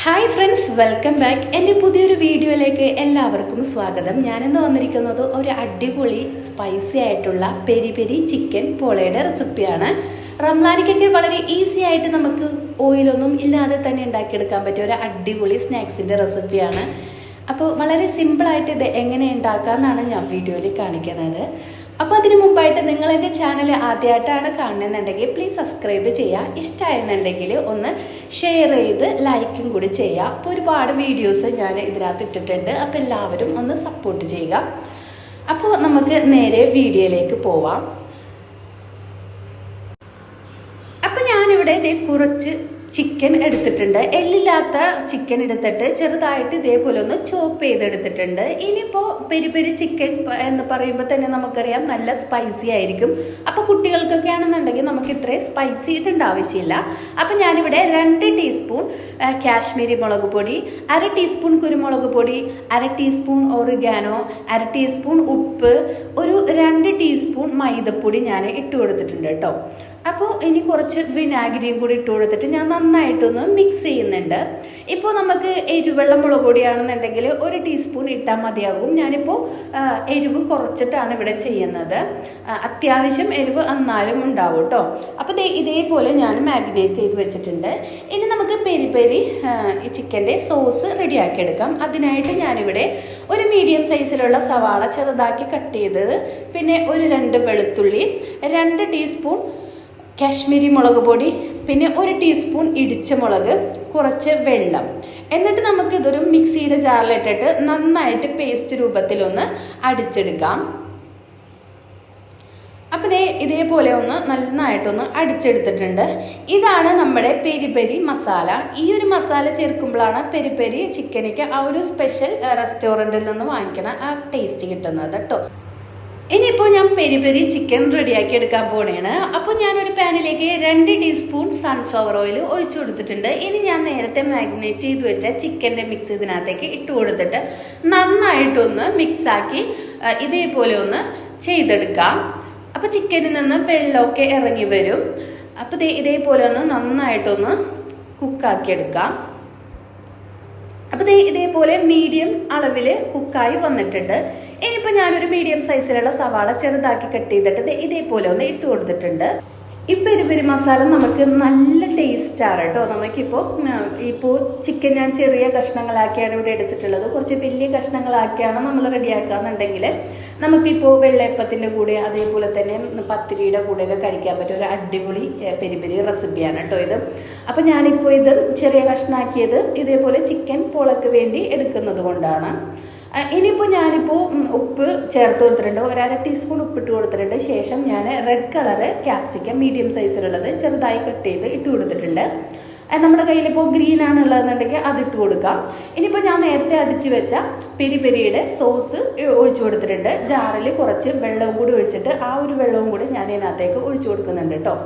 Hi friends welcome back എന്റെ പുതിയൊരു വീഡിയോയിലേക്ക് എല്ലാവർക്കും സ്വാഗതം. ഞാനിന്ന് വന്നിരിക്കുന്നത് ഒരു അടിപൊളി സ്പൈസി ആയിട്ടുള്ള പെരി പെരി ചിക്കൻ പോളയുടെ റെസിപ്പിയാണ് റംലാനിക്കൊക്കെ വളരെ ഈസി ആയിട്ട് നമുക്ക് ഓയിലൊന്നും ഇല്ലാതെ തന്നെ ഉണ്ടാക്കിയെടുക്കാൻ പറ്റിയ ഒരു അടിപൊളി സ്നാക്സിന്റെ റെസിപ്പിയാണ് അപ്പോൾ വളരെ സിമ്പിളായിട്ട് ഇത് എങ്ങനെ ഉണ്ടാക്കാമെന്നാണ് ഞാൻ വീഡിയോയിൽ കാണിക്കുന്നത്. അപ്പോൾ അതിനു മുമ്പായിട്ട് നിങ്ങൾ എന്റെ ചാനൽ ആദ്യമായിട്ടാണ് കാണുന്നുണ്ടെങ്കിൽ പ്ലീസ് സബ്സ്ക്രൈബ് ചെയ്യുക ഇഷ്ടമായെന്നുണ്ടെങ്കിൽ ഒന്ന് ഷെയർ ചെയ്ത് ലൈക്കും കൂടി ചെയ്യുക അപ്പോൾ ഒരുപാട് വീഡിയോസ് ഞാൻ ഇതിനകത്ത് ഇട്ടിട്ടുണ്ട്. അപ്പോൾ എല്ലാവരും ഒന്ന് സപ്പോർട്ട് ചെയ്യുക. അപ്പോൾ നമുക്ക് നേരെ വീഡിയോയിലേക്ക് പോവാം. അപ്പോൾ ഞാനിവിടെ കുറച്ച് ചിക്കൻ എടുത്തിട്ടുണ്ട്. എല്ലില്ലാത്ത ചിക്കൻ എടുത്തിട്ട് ചെറുതായിട്ട് ഇതേപോലെ ഒന്ന് ചോപ്പ് ചെയ്തെടുത്തിട്ടുണ്ട്. ഇനിയിപ്പോൾ പെരി പെരി ചിക്കൻ എന്ന് പറയുമ്പോൾ തന്നെ നമുക്കറിയാം നല്ല സ്പൈസി ആയിരിക്കും. അപ്പോൾ കുട്ടികൾക്കൊക്കെ ആണെന്നുണ്ടെങ്കിൽ നമുക്ക് ഇത്രയും സ്പൈസി ഇടേണ്ട ആവശ്യമില്ല. അപ്പോൾ ഞാനിവിടെ രണ്ട് ടീസ്പൂൺ കാശ്മീരി മുളക് പൊടി അര ടീസ്പൂൺ കുരുമുളക് പൊടി അര ടീസ്പൂൺ ഒറിഗാനോ അര ടീസ്പൂൺ ഉപ്പ് ഒരു രണ്ട് ടീസ്പൂൺ മൈദപ്പൊടി ഞാൻ ഇട്ട് കൊടുത്തിട്ടുണ്ട് കേട്ടോ. അപ്പോൾ ഇനി കുറച്ച് വിനാഗിരിയും കൂടി ഇട്ട് കൊടുത്തിട്ട് ഞാൻ നന്നായിട്ടൊന്ന് മിക്സ് ചെയ്യുന്നുണ്ട്. ഇപ്പോൾ നമുക്ക് എരിവെള്ള മുളക് പൊടിയാണെന്നുണ്ടെങ്കിൽ ഒരു ടീസ്പൂൺ ഇട്ടാൽ മതിയാകും. ഞാനിപ്പോൾ എരിവ് കുറച്ചിട്ടാണ് ഇവിടെ ചെയ്യുന്നത്. അത്യാവശ്യം എരിവ് എന്നാലും ഉണ്ടാവും കേട്ടോ അപ്പോൾ ഇതേപോലെ ഞാൻ മാരിനേറ്റ് ചെയ്ത് വെച്ചിട്ടുണ്ട്. ഇനി നമുക്ക് പെരി പെരി ചിക്കന്റെ സോസ് റെഡിയാക്കി എടുക്കാം. അതിനായിട്ട് ഞാനിവിടെ ഒരു മീഡിയം സൈസിലുള്ള സവാള ചെറുതാക്കി കട്ട് ചെയ്തത്. പിന്നെ ഒരു രണ്ട് വെളുത്തുള്ളി രണ്ട് ടീസ്പൂൺ കാശ്മീരി മുളക് പൊടി പിന്നെ ഒരു ടീസ്പൂൺ ഇടിച്ച മുളക് കുറച്ച് വെള്ളം. എന്നിട്ട് നമുക്ക് ഇതൊരു മിക്സിയുടെ ജാറിലിട്ടിട്ട് നന്നായിട്ട് പേസ്റ്റ് രൂപത്തിലൊന്ന് അടിച്ചെടുക്കാം. അപ്പം ഇതേ ഇതേപോലെ ഒന്ന് നന്നായിട്ടൊന്ന് അടിച്ചെടുത്തിട്ടുണ്ട്. ഇതാണ് നമ്മുടെ പെരി പെരി മസാല. ഈ ഒരു മസാല ചേർക്കുമ്പോഴാണ് പെരി പെരി ചിക്കനിക്ക് ആ ഒരു സ്പെഷ്യൽ റെസ്റ്റോറന്റിൽ നിന്ന് വാങ്ങിക്കണ ആ ടേസ്റ്റ് കിട്ടുന്നത് കേട്ടോ. ഇനിയിപ്പോൾ ഞാൻ പെരി പെരി ചിക്കൻ റെഡിയാക്കി എടുക്കാൻ പോണേണ്. അപ്പോൾ ഞാനൊരു പാനിലേക്ക് രണ്ട് ടീസ്പൂൺ സൺഫ്ലവർ ഓയിൽ ഒഴിച്ചു കൊടുത്തിട്ടുണ്ട്. ഇനി ഞാൻ നേരത്തെ മാഗ്നേറ്റ് ചെയ്ത് വെച്ച ചിക്കന്റെ മിക്സ് ഇതിനകത്തേക്ക് ഇട്ട് കൊടുത്തിട്ട് നന്നായിട്ടൊന്ന് മിക്സാക്കി ഇതേപോലെ ഒന്ന് ചെയ്തെടുക്കാം. അപ്പോൾ ചിക്കനിൽ നിന്ന് വെള്ളമൊക്കെ ഇറങ്ങി വരും. അപ്പോൾ ഇതേപോലെ ഒന്ന് നന്നായിട്ടൊന്ന് കുക്കാക്കി എടുക്കാം. അപ്പോൾ ഇതേപോലെ മീഡിയം അളവിൽ കുക്കായി വന്നിട്ടുണ്ട്. ഇനിയിപ്പോൾ ഞാനൊരു മീഡിയം സൈസിലുള്ള സവാള ചെറുതാക്കി കട്ട് ചെയ്തിട്ട് ഇതേപോലെ ഒന്ന് ഇട്ട് കൊടുത്തിട്ടുണ്ട്. ഈ പെരി പെരി മസാല നമുക്ക് നല്ല ടേസ്റ്റാണ് കേട്ടോ. നമുക്കിപ്പോൾ ഇപ്പോൾ ചിക്കൻ ഞാൻ ചെറിയ കഷ്ണങ്ങളാക്കിയാണ് ഇവിടെ എടുത്തിട്ടുള്ളത്. കുറച്ച് വലിയ കഷ്ണങ്ങളാക്കിയാണ് നമ്മൾ റെഡിയാക്കുകയെന്നുണ്ടെങ്കിൽ നമുക്കിപ്പോൾ വെള്ളയപ്പത്തിന്റെ കൂടെ അതേപോലെ തന്നെ പത്തിരിയുടെ കൂടെയൊക്കെ കഴിക്കാൻ പറ്റിയ ഒരു അടിപൊളി ഏ, പെരി പെരി റെസിപ്പിയാണ് കേട്ടോ ഇത്. അപ്പോൾ ഞാനിപ്പോൾ ഇത് ചെറിയ കഷ്ണാക്കിയത് ഇതേപോലെ ചിക്കൻ പോളക്ക് വേണ്ടി എടുക്കുന്നത് കൊണ്ടാണ്. ഇനിയിപ്പോൾ ഞാനിപ്പോൾ ഉപ്പ് ചേർത്ത് കൊടുത്തിട്ടുണ്ട്. ഒരര ടീസ്പൂൺ ഉപ്പിട്ട് കൊടുത്തിട്ടുണ്ട്. ശേഷം ഞാൻ റെഡ് കളറ് ക്യാപ്സിക്കം മീഡിയം സൈസിലുള്ളത് ചെറുതായി കട്ട് ചെയ്ത് ഇട്ട് കൊടുത്തിട്ടുണ്ട്. നമ്മുടെ കയ്യിലിപ്പോൾ ഗ്രീൻ ആണ് അത് ഇട്ട് കൊടുക്കാം. ഇനിയിപ്പോൾ ഞാൻ നേരത്തെ അടിച്ചു വെച്ച പെരി പെരിയുടെ സോസ് ഒഴിച്ചു കൊടുത്തിട്ടുണ്ട്. ജാറിൽ കുറച്ച് വെള്ളവും കൂടി ഒഴിച്ചിട്ട് ആ ഒരു വെള്ളവും കൂടി ഞാൻ ഇതിനകത്തേക്ക് ഒഴിച്ചു കൊടുക്കുന്നുണ്ട് കേട്ടോ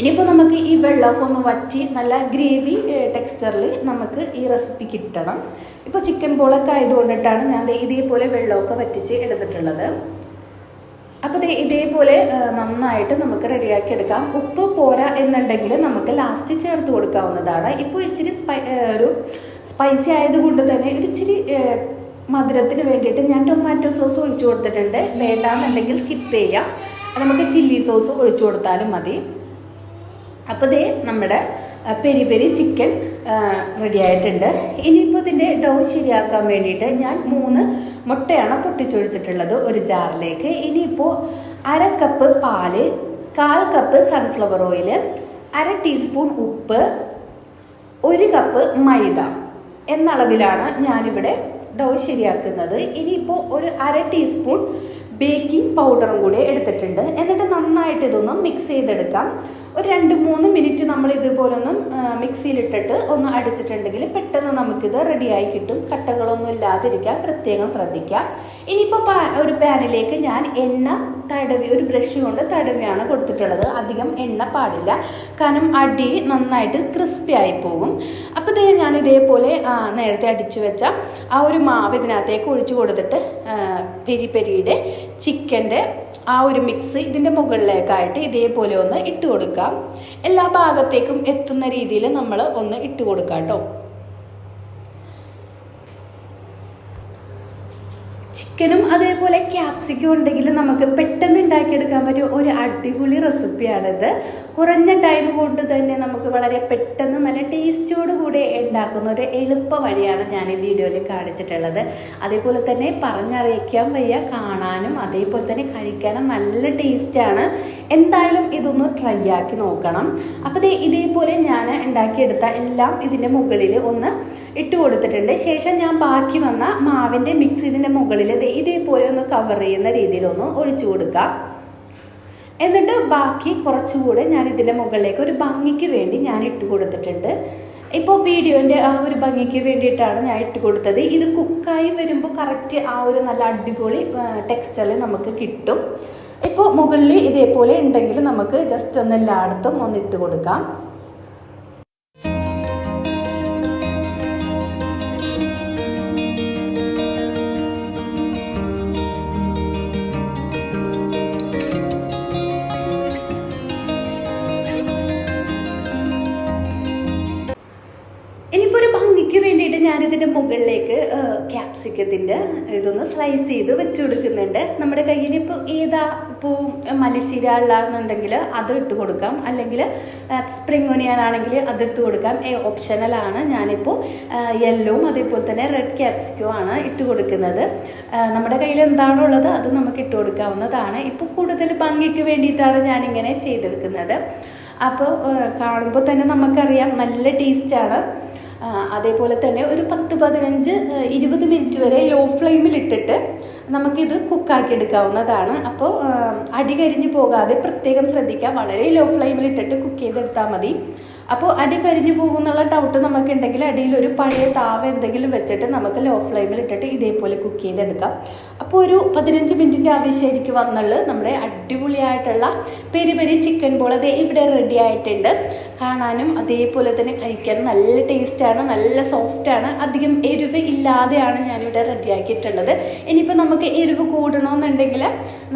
ഇനിയിപ്പോൾ നമുക്ക് ഈ വെള്ളമൊക്കെ ഒന്ന് വറ്റി നല്ല ഗ്രേവി ടെക്സ്ചറിൽ നമുക്ക് ഈ റെസിപ്പി കിട്ടണം. ഇപ്പോൾ ചിക്കൻ ബോളൊക്കെ ആയതുകൊണ്ടിട്ടാണ് ഞാൻ ഇതേപോലെ വെള്ളമൊക്കെ വറ്റിച്ച് എടുത്തിട്ടുള്ളത്. അപ്പോൾ ഇതേപോലെ നന്നായിട്ട് നമുക്ക് റെഡിയാക്കി എടുക്കാം. ഉപ്പ് പോരാ എന്നുണ്ടെങ്കിൽ നമുക്ക് ലാസ്റ്റ് ചേർത്ത് കൊടുക്കാവുന്നതാണ്. ഇപ്പോൾ ഇച്ചിരി സ്പൈ ഒരു സ്പൈസി ആയതുകൊണ്ട് തന്നെ ഒരു ഇച്ചിരി മധുരത്തിന് വേണ്ടിയിട്ട് ഞാൻ ടൊമാറ്റോ സോസ് ഒഴിച്ചു കൊടുത്തിട്ടുണ്ട്. വേണ്ടാന്നുണ്ടെങ്കിൽ സ്കിപ്പ് ചെയ്യാം. നമുക്ക് ചില്ലി സോസ് ഒഴിച്ചു കൊടുത്താലും മതി. അപ്പോൾ ദേ നമ്മുടെ പെരി പെരി ചിക്കൻ റെഡി ആയിട്ടുണ്ട് ഇനിയിപ്പോൾ ഇതിന്റെ ഡൗ ശരിയാക്കാൻ വേണ്ടിയിട്ട് ഞാൻ മൂന്ന് മുട്ടയാണ് പൊട്ടിച്ചൊഴിച്ചിട്ടുള്ളത് ഒരു ജാറിലേക്ക്. ഇനിയിപ്പോൾ അര കപ്പ് പാൽ കാൽ കപ്പ് സൺഫ്ലവർ ഓയിൽ അര ടീസ്പൂൺ ഉപ്പ് ഒരു കപ്പ് മൈദ എന്നളവിലാണ് ഞാനിവിടെ ഡൗ ശരിയാക്കുന്നത്. ഇനിയിപ്പോൾ ഒരു അര ടീസ്പൂൺ ബേക്കിംഗ് പൗഡറും കൂടി എടുത്തിട്ടുണ്ട്. എന്നിട്ട് നന്നായിട്ട് ഇതൊന്ന് മിക്സ് ചെയ്തെടുക്കാം. ഒരു രണ്ട് മൂന്ന് മിനിറ്റ് നമ്മൾ ഇതുപോലെ ഒന്ന് മിക്സിയിലിട്ടിട്ട് ഒന്ന് അടിച്ചിട്ടുണ്ടെങ്കിൽ പെട്ടെന്ന് നമുക്കിത് റെഡിയായി കിട്ടും. കട്ടകളൊന്നും ഇല്ലാതിരിക്കാൻ പ്രത്യേകം ശ്രദ്ധിക്കാം. ഇനിയിപ്പോൾ പാ ഒരു പാനിലേക്ക് ഞാൻ എണ്ണ തടവി ഒരു ബ്രഷ് കൊണ്ട് തടവിയാണ് കൊടുത്തിട്ടുള്ളത്. അധികം എണ്ണ പാടില്ല. കാരണം അടി നന്നായിട്ട് ക്രിസ്പി ആയി പോകും. അപ്പോൾ ഇതേ ഞാൻ ഇതേപോലെ നേരത്തെ അടിച്ചു വെച്ച ആ ഒരു മാവ് ഇതിനകത്തേക്ക് ഒഴിച്ചു കൊടുത്തിട്ട് പെരി പെരിയുടെ ചിക്കന്റെ ആ ഒരു മിക്സ് ഇതിന്റെ മുകളിലേക്കായിട്ട് ഇതേപോലെ ഒന്ന് ഇട്ട് കൊടുക്കാം. എല്ലാ ഭാഗത്തേക്കും എത്തുന്ന രീതിയിൽ നമ്മൾ ഒന്ന് ഇട്ട് കൊടുക്കാം കേട്ടോ. ചിക്കനും അതേപോലെ ക്യാപ്സിക്കും ഉണ്ടെങ്കിൽ നമുക്ക് പെട്ടെന്ന് ഉണ്ടാക്കിയെടുക്കാൻ പറ്റിയ ഒരു അടിപൊളി റെസിപ്പിയാണിത് കുറഞ്ഞ ടൈം കൊണ്ട് തന്നെ നമുക്ക് വളരെ പെട്ടെന്ന് നല്ല ടേസ്റ്റോട് കൂടി ഉണ്ടാക്കുന്ന ഒരു എളുപ്പ വഴിയാണ് ഞാൻ ഈ വീഡിയോയിൽ കാണിച്ചിട്ടുള്ളത്. അതേപോലെ തന്നെ പറഞ്ഞറിയിക്കാൻ വയ്യ കാണാനും അതേപോലെ തന്നെ കഴിക്കാനും നല്ല ടേസ്റ്റാണ് എന്തായാലും ഇതൊന്ന് ട്രൈ ആക്കി നോക്കണം. അപ്പോൾ ഇതേപോലെ ഞാൻ ഉണ്ടാക്കിയെടുത്ത എല്ലാം ഇതിന്റെ മുകളിൽ ഒന്ന് ഇട്ട് കൊടുത്തിട്ടുണ്ട്. ശേഷം ഞാൻ ബാക്കി വന്ന മാവിന്റെ മിക്സ് ഇതിന്റെ മുകളിൽ ഇതേപോലെ ഒന്ന് കവർ ചെയ്യുന്ന രീതിയിലൊന്ന് ഒഴിച്ചു കൊടുക്കാം. എന്നിട്ട് ബാക്കി കുറച്ചുകൂടെ ഞാൻ ഇതിന്റെ മുകളിലേക്ക് ഒരു ഭംഗിക്ക് വേണ്ടി ഞാൻ ഇട്ട് കൊടുത്തിട്ടുണ്ട്. ഇപ്പോൾ വീഡിയോന്റെ ആ ഒരു ഭംഗിക്ക് വേണ്ടിയിട്ടാണ് ഞാൻ ഇട്ട് കൊടുത്തത്. ഇത് കുക്കായി വരുമ്പോൾ കറക്റ്റ് ആ ഒരു നല്ല അടിപൊളി ടെക്സ്റ്ററിൽ നമുക്ക് കിട്ടും. ഇപ്പോൾ മുകളിൽ ഇതേപോലെ ഉണ്ടെങ്കിൽ നമുക്ക് ജസ്റ്റ് ഒന്ന് എല്ലായിടത്തും ഒന്ന് ഇട്ട് കൊടുക്കാം. ഞാനിതിന്റെ മുകളിലേക്ക് ക്യാപ്സിക്കത്തിന്റെ ഇതൊന്ന് സ്ലൈസ് ചെയ്ത് വെച്ച് കൊടുക്കുന്നുണ്ട്. നമ്മുടെ കയ്യിൽ ഇപ്പോൾ ഏതാ ഇപ്പോൾ മല്ലിച്ചീര ഉള്ളതെന്നുണ്ടെങ്കിൽ അത് ഇട്ട് കൊടുക്കാം. അല്ലെങ്കിൽ സ്പ്രിംഗ് ഒനിയൻ ആണെങ്കിൽ അത് ഇട്ട് കൊടുക്കാം. ഓപ്ഷണലാണ് ഞാനിപ്പോൾ യെല്ലോവും അതേപോലെ തന്നെ റെഡ് ക്യാപ്സിക്കോ ആണ് ഇട്ട് കൊടുക്കുന്നത്. നമ്മുടെ കയ്യിൽ എന്താണോ ഉള്ളത് അത് നമുക്ക് ഇട്ട് കൊടുക്കാവുന്നതാണ്. ഇപ്പോൾ കൂടുതൽ ഭംഗിക്ക് വേണ്ടിയിട്ടാണ് ഞാനിങ്ങനെ ചെയ്തെടുക്കുന്നത്. അപ്പോൾ കാണുമ്പോൾ തന്നെ നമുക്കറിയാം നല്ല ടേസ്റ്റാണ് അതേപോലെ തന്നെ ഒരു പത്ത് പതിനഞ്ച് ഇരുപത് മിനിറ്റ് വരെ ലോ ഫ്ലെയിമിൽ ഇട്ടിട്ട് നമുക്കിത് കുക്കാക്കി എടുക്കാവുന്നതാണ്. അപ്പോൾ അടി കരിഞ്ഞു പോകാതെ പ്രത്യേകം ശ്രദ്ധിക്കുക. വളരെ ലോ ഫ്ലെയിമിൽ ഇട്ടിട്ട് കുക്ക് ചെയ്തെടുത്താൽ മതി. അപ്പോൾ അടി കരിഞ്ഞു പോകുന്നുള്ള ഡൗട്ട് നമുക്കുണ്ടെങ്കിൽ അടിയിൽ ഒരു പഴയ താവ എന്തെങ്കിലും വെച്ചിട്ട് നമുക്ക് ലോ ഫ്ലെയിമിൽ ഇട്ടിട്ട് ഇതേപോലെ കുക്ക് ചെയ്തെടുക്കാം. അപ്പോൾ ഒരു പതിനഞ്ച് മിനിറ്റിന്റെ ആവശ്യം എനിക്ക് വന്നുള്ളൂ. നമ്മുടെ അടിപൊളിയായിട്ടുള്ള പെരി പെരി ചിക്കൻ ബോൾ അത് ഇവിടെ റെഡി ആയിട്ടുണ്ട്. കാണാനും അതേപോലെ തന്നെ കഴിക്കാനും നല്ല ടേസ്റ്റാണ് നല്ല സോഫ്റ്റാണ് അധികം എരിവ് ഇല്ലാതെയാണ് ഞാനിവിടെ റെഡിയാക്കിയിട്ടുള്ളത് ഇനിയിപ്പോൾ നമുക്ക് എരിവ് കൂടണമെന്നുണ്ടെങ്കിൽ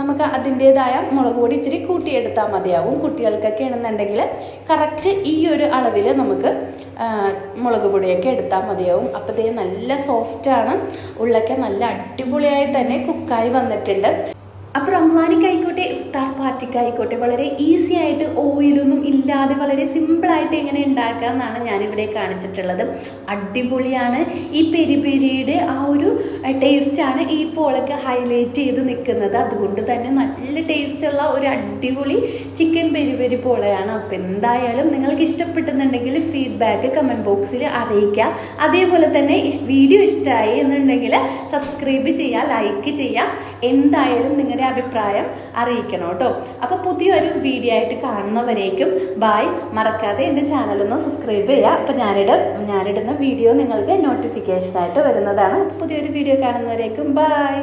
നമുക്ക് അതിന്റേതായ മുളക് പൊടി ഇച്ചിരി കൂട്ടിയെടുത്താൽ മതിയാവും. കുട്ടികൾക്കൊക്കെ ആണെന്നുണ്ടെങ്കിൽ കറക്റ്റ് ഈ ഒരു അളവിൽ നമുക്ക് മുളക് പൊടിയൊക്കെ എടുത്താൽ മതിയാവും. അപ്പോഴത്തേക്കും നല്ല സോഫ്റ്റാണ് ഉള്ളൊക്കെ നല്ല അടിപൊളിയായി തന്നെ കുക്കായി വന്നിട്ടുണ്ട്. അപ്പോൾ റംസാനിക്കായിക്കോട്ടെ ഇഫ്താർ പാർട്ടിക്കായിക്കോട്ടെ വളരെ ഈസി ആയിട്ട് ഓയിലൊന്നും ഇല്ലാതെ വളരെ സിമ്പിളായിട്ട് എങ്ങനെ ഉണ്ടാക്കാമെന്നാണ് ഞാനിവിടെ കാണിച്ചിട്ടുള്ളത്. അടിപൊളിയാണ്. ഈ പെരി പെരിയുടെ ആ ഒരു ടേസ്റ്റാണ് ഈ പോളൊക്കെ ഹൈലൈറ്റ് ചെയ്ത് നിൽക്കുന്നത് അതുകൊണ്ട് തന്നെ നല്ല ടേസ്റ്റുള്ള ഒരു അടിപൊളി ചിക്കൻ പെരി പെരി പോളയാണ്. അപ്പോൾ എന്തായാലും നിങ്ങൾക്ക് ഇഷ്ടപ്പെട്ടെന്നുണ്ടെങ്കിൽ ഫീഡ്ബാക്ക് കമന്റ് ബോക്സിൽ അറിയിക്കാം അതേപോലെ തന്നെ വീഡിയോ ഇഷ്ടമായി എന്നുണ്ടെങ്കിൽ സബ്സ്ക്രൈബ് ചെയ്യുക ലൈക്ക് ചെയ്യുക എന്തായാലും നിങ്ങളുടെ അഭിപ്രായം അറിയിക്കണം കേട്ടോ. അപ്പോൾ പുതിയൊരു വീഡിയോ ആയിട്ട് കാണുന്നവരേക്കും ബായ് മറക്കാതെ എന്റെ ചാനലൊന്ന് സബ്സ്ക്രൈബ് ചെയ്യുക. അപ്പോൾ ഞാനിട ഞാനിടുന്ന വീഡിയോ നിങ്ങൾക്ക് നോട്ടിഫിക്കേഷനായിട്ട് വരുന്നതാണ്. പുതിയൊരു വീഡിയോ കാണുന്നവരേക്കും ബായ്